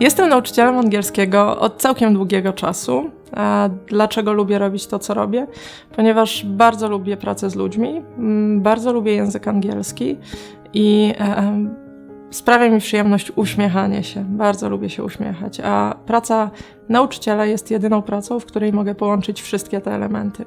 Jestem nauczycielem angielskiego od całkiem długiego czasu. A dlaczego lubię robić to, co robię? Ponieważ bardzo lubię pracę z ludźmi, mm, bardzo lubię język angielski i e, em, sprawia mi przyjemność uśmiechanie się. Bardzo lubię się uśmiechać, a praca nauczyciela jest jedyną pracą, w której mogę połączyć wszystkie te elementy.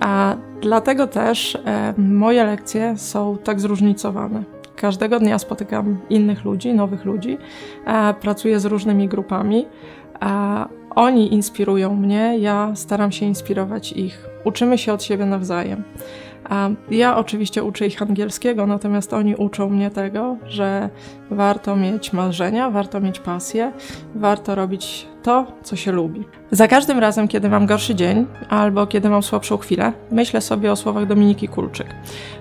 A dlatego też e, moje lekcje są tak zróżnicowane. Każdego dnia spotykam innych ludzi, nowych ludzi, e, pracuję z różnymi grupami. A oni inspirują mnie, ja staram się inspirować ich. Uczymy się od siebie nawzajem. A ja oczywiście uczę ich angielskiego, natomiast oni uczą mnie tego, że warto mieć marzenia, warto mieć pasję, warto robić to, co się lubi. Za każdym razem, kiedy mam gorszy dzień albo kiedy mam słabszą chwilę, myślę sobie o słowach Dominiki Kulczyk.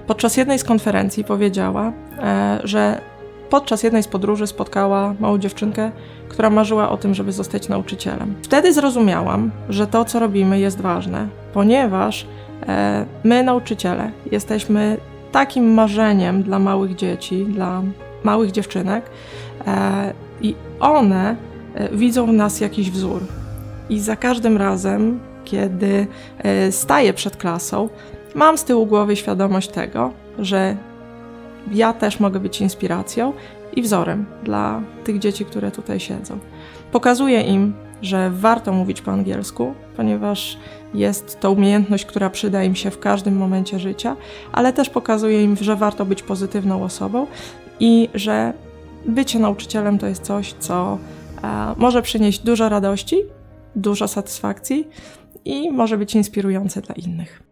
Podczas jednej z konferencji powiedziała, e, że podczas jednej z podróży spotkała małą dziewczynkę, która marzyła o tym, żeby zostać nauczycielem. Wtedy zrozumiałam, że to, co robimy, jest ważne, ponieważ e, my, nauczyciele, jesteśmy takim marzeniem dla małych dzieci, dla małych dziewczynek e, i one widzą w nas jakiś wzór. I za każdym razem, kiedy e, staję przed klasą, mam z tyłu głowy świadomość tego, że ja też mogę być inspiracją i wzorem dla tych dzieci, które tutaj siedzą. Pokazuję im, że warto mówić po angielsku, ponieważ jest to umiejętność, która przyda im się w każdym momencie życia, ale też pokazuję im, że warto być pozytywną osobą i że bycie nauczycielem to jest coś, co e, może przynieść dużo radości, dużo satysfakcji i może być inspirujące dla innych.